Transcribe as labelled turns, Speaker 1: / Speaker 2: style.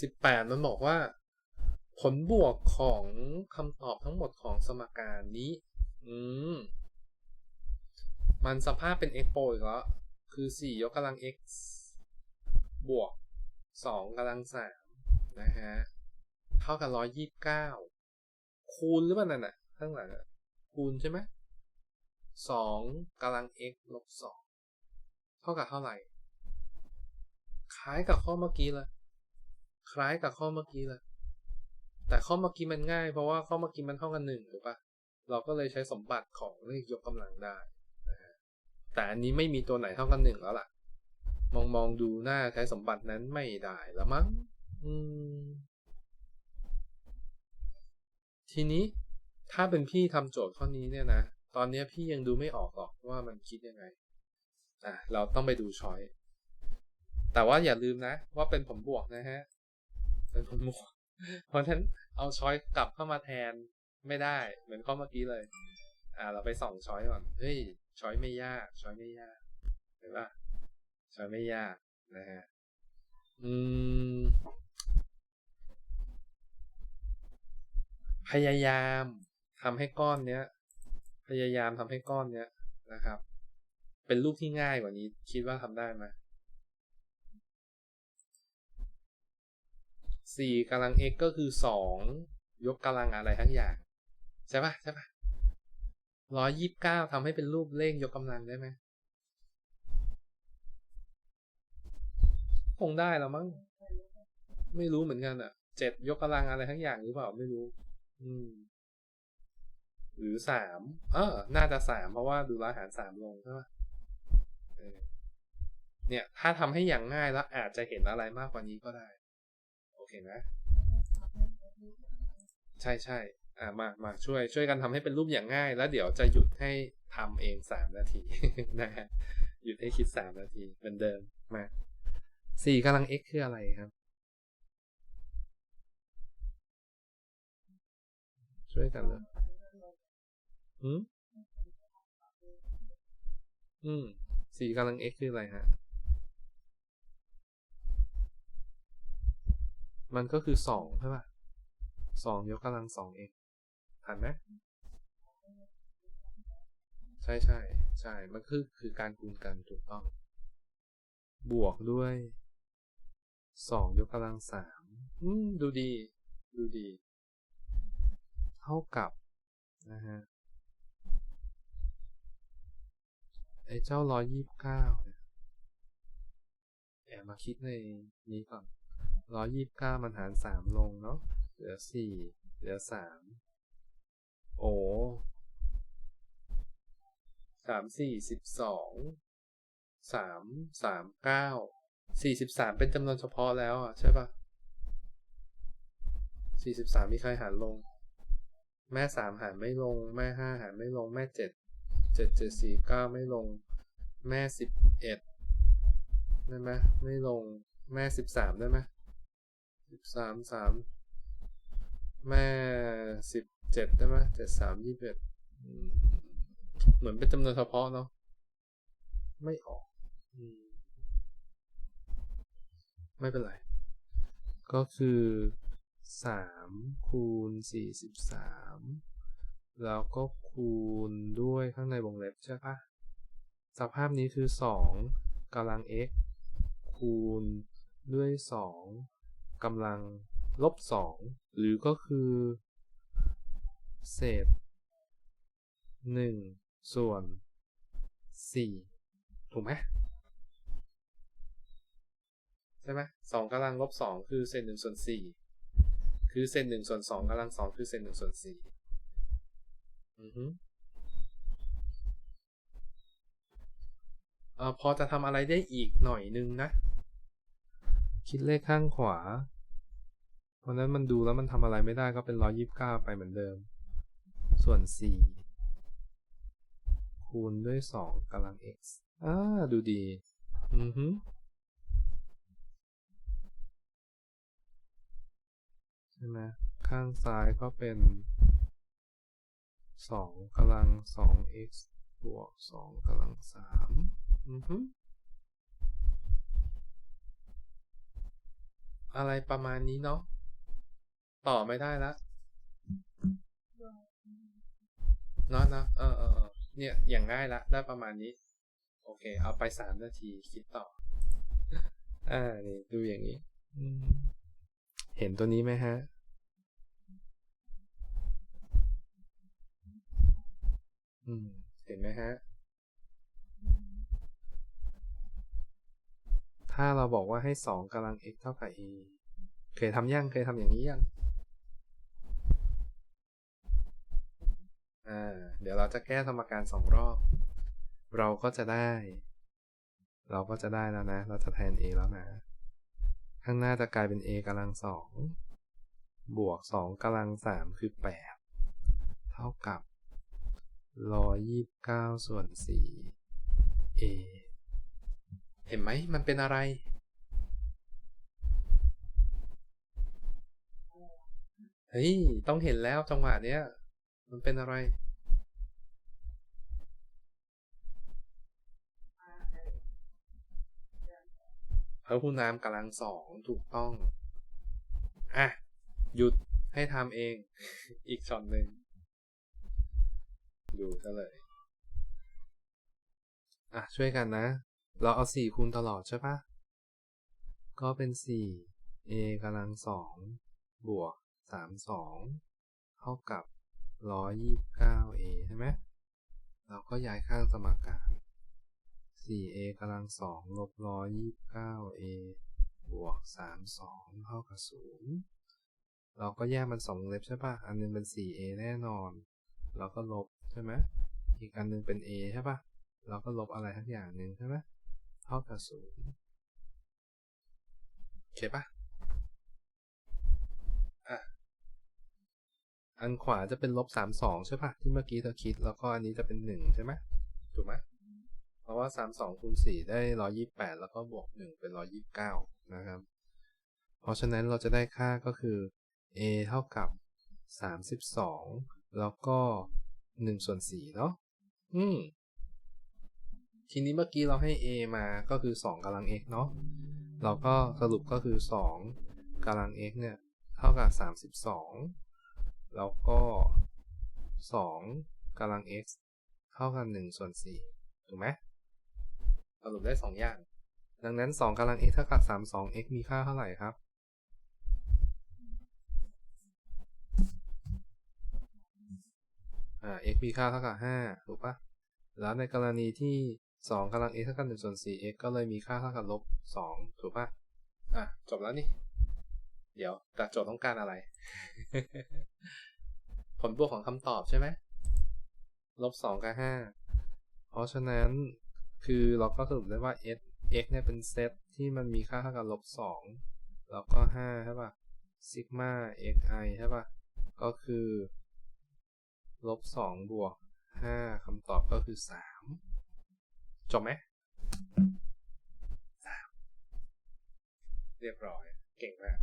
Speaker 1: สิบแปดมันบอกว่า ผลบวกของคำตอบทั้งหมดของสมการนี้ อืม มันสภาพเป็น x โปรอีกแล้วคือสี่ยกกำลัง x บวกสองกำลังสามนะฮะ เท่ากับร้อยยี่สิบเก้าคูณหรือเปล่านั่นน่ะ ข้างหลังคูณใช่ไหมสองกำลัง x ลบสองเท่ากับเท่าไหร่ คล้ายกับข้อเมื่อกี้เลย คล้ายกับข้อเมื่อกี้เลยแต่ข้อเมื่อกี้มันง่าย เพราะว่าข้อเมื่อกี้มันเท่ากันหนึ่งถูกปะเราก็เลยใช้สมบัติของเลขยกกำลังได้นะฮะแต่อันนี้ไม่มีตัวไหนเท่ากันหนึ่งแล้วล่ะ มองมองดูหน้าใช้สมบัตินั้นไม่ได้แล้วมั้งอืมทีนี้ถ้าเป็นพี่ทำโจทย์ข้อนี้เนี่ยนะตอนนี้พี่ยังดูไม่ออกหรอกว่ามันคิดยังไงอะเราต้องไปดูช้อยแต่ว่าอย่าลืมนะ ว่าเป็นผลบวกนะฮะ เป็นผลบวกเพราะฉะนั้นเอาช้อยกลับเข้ามาแทนไม่ได้ เหมือนข้อเมื่อกี้เลย อ่า เราไปส่องช้อยก่อนเฮ้ยช้อยไม่ยาก ช้อยไม่ยากเห็นปะช้อยไม่ยากนะฮะอืม พยายามทำให้ก้อนเนี้ย พยายามทำให้ก้อนเนี้ยนะครับ เป็นรูปที่ง่ายกว่านี้ คิดว่าทำได้ไหม สี่กำลัง x ก็คือสองยกกำลังอะไรทั้งอย่าง ใช่ปะใช่ปะร้อยยี่สิบเก้าทำให้เป็นรูปเลขยกกำลังได้ไหมคงได้แล้วมั้งไม่รู้เหมือนกันอะเจ็ดยกกำลังอะไรทั้งอย่างหรือเปล่าไม่รู้ อืม หรือสามเออ น่าจะสามเพราะว่าดูรหารสามลงใช่ปะเออเนี่ย ถ้าทำให้อย่างง่ายแล้วอาจจะเห็นอะไรมากกว่านี้ก็ได้ โอเคนะใช่ใช่อ่ามามาช่วย ช่วยกันทำให้เป็นรูปอย่างง่าย แล้วเดี๋ยวจะหยุดให้ทำเองสามนาทีนะฮะหยุดให้คิดสามนาทีเหมือนเดิมมาสี่กำลัง x คืออะไรครับ ช่วยกันเลยอืมอืมสี่กำลัง x คืออะไรฮะ มันก็คือสองใช่ป่ะสองยกกำลังสองเองทันไหมใช่ใช่ใช่ มันคือคือการคูณกันถูกต้อง บวกด้วยสองยกกำลังสามดูดี ดูดี เท่ากับนะฮะไอ้เจ้าร้อยยี่สิบเก้าเนี่ยแอบมาคิดในนี้ก่อน ร้อยยี่สิบเก้ามันหารสามลงเนาะ เหลือสี่เหลือสามโอ้สามสี่สิบสองสามสามเก้าสี่สิบสามเป็นจำนวนเฉพาะแล้วอะใช่ปะสี่สิบสามมีใครหารลง แม่สามหารไม่ลง แม่ห้าหารไม่ลง แม่เจ็ดเจ็ดเจ็ดสี่เก้าไม่ลง แม่สิบเอ็ดได้ไหมไม่ลง แม่สิบสามได้ไหม สิบสามสามแม่สิบเจ็ดได้ไหมเจ็ดสามยี่สิบเอ็ดเหมือนเป็นจำนวนเฉพาะเนาะไม่ออกอไม่เป็นไร ก็คือสามคูณสี่สิบสามแล้วก็คูณด้วยข้างในวงเล็บใช่ปะสภาพนี้คือสองกำลัง x คูณด้วยสอง กำลังลบสองหรือก็คือ เศษหนึ่งส่วนสี่ถูกไหมใช่ไหมสองกำลังลบสองคือเศษหนึ่งส่วนสี่คือเศษหนึ่งส่วนสองกำลังสองคือเศษหนึ่งส่วนสี่อือฮึเอ่อพอจะทำอะไรได้อีกหน่อยนึงนะ คิดเลขข้างขวา เพราะนั้นมันดูแล้วมันทำอะไรไม่ได้ก็เป็นร้อยยิบเก้าไปเหมือนเดิม ส่วนสี่คูณด้วยสองกำลัง x อ่าดูดี อือฮึใช่ไหมข้างซ้ายก็เป็นสองกำลังสอง x บวกสองกำลังสามอือฮึออะไรประมาณนี้เนาะ ต่อไม่ได้ละเนาะเนาะเออเออเออเนี่ยอย่างง่ายละ ได้ประมาณนี้ โอเค เอาไปสามนาทีคิดต่อ อ่านี่ดูอย่างนี้อืมเห็นตัวนี้ไหมฮะอืมเห็นไหมฮะ ถ้าเราบอกว่าให้สองกำลัง x เท่ากับ a เคยทำยังเคยทำอย่างนี้ยัง อ่า เดี๋ยวเราจะแก้สมการสองรอบ เราก็จะได้ เราก็จะได้แล้วนะ เราจะแทน a แล้วนะ ข้างหน้าจะกลายเป็น a กำลังสองบวกสองกำลังสามคือแปดเท่ากับร้อยยี่สิบเก้าส่วนสี่ a เห็นไหมมันเป็นอะไร เฮ้ย ต้องเห็นแล้วจังหวะเนี้ย มันเป็นอะไร พระผู้นามกำลังสองถูกต้อง อะ หยุดให้ทำเอง อีกช็อตหนึ่งดูซะเลย อะ ช่วยกันนะ เราเอาสี่คูณตลอดใช่ปะ ก็เป็นสี่ a กำลังสองบวกสามสองเท่ากับร้อยยี่สิบเก้า a ใช่ไหมเราก็ย้ายข้างสมการ สี่ a กำลังสองลบร้อยยี่สิบเก้า a บวกสามองเท่ากับศูนย์เราก็แยกมันสองเล็บใช่ปะอันหนึงเป็นสี่ a แน่นอน เราก็ลบใช่ไหมอีกอันหนึงเป็น a ใช่ปะเราก็ลบอะไรทั้งอย่างหนึ่งใช่ไหมเท่ากับศูนย์โอเคปะอะ อันขวาจะเป็นลบสามสองใช่ปะที่เมื่อกี้เราคิด แล้วก็อันนี้จะเป็นหนึ่งใช่ไหมถูกไหม ราะว่าสามสองคูณสี่ได้ร้อยี่แปดแล้วก็บวกหนึ่งเป็นร้อยี่เก้านะครับ เพราะฉะนั้นเราจะได้ค่าก็คือ a เท่ากับสามสิบสองแล้วก็หนึ่งส่วนสี่เนาะอืมทีนี้เมื่อกี้เราให้ a มาก็คือสองกำลัง x เนาะเราก็สรุปก็คือสองกำลัง x เนี่ย เท่ากับสามสิบสองแล้วก็สองกำลัง x เท่ากับหนึ่งส่วนสี่ถูกไหม สรุปได้สองอย่าง ดังนั้นสองกำลัง x เท่ากับสามสอง x มีค่าเท่าไหร่ครับ อ่า x มีค่าเท่ากับห้าถูกปะแล้วในกรณีที่สองกำลัง x เท่ากับหนึ่งส่วนสี่ x ก็เลยมีค่าเท่ากับลบสองถูกปะอะ จบแล้วนี่ เดี๋ยวแต่โจทย์ต้องการอะไร ผลบวกของคำตอบใช่ไหมลบสองกับห้าเพราะฉะนั้น คือเราก็สรุปได้ว่า s x เนี่ยเป็นเซตที่มันมีค่าเท่ากับลบสองแล้วก็ห้าใช่ปะซิกมา xi ใช่ปะก็คือลบสองบวกห้าคำตอบก็คือสามจบไหมสามเรียบร้อย เก่งมาก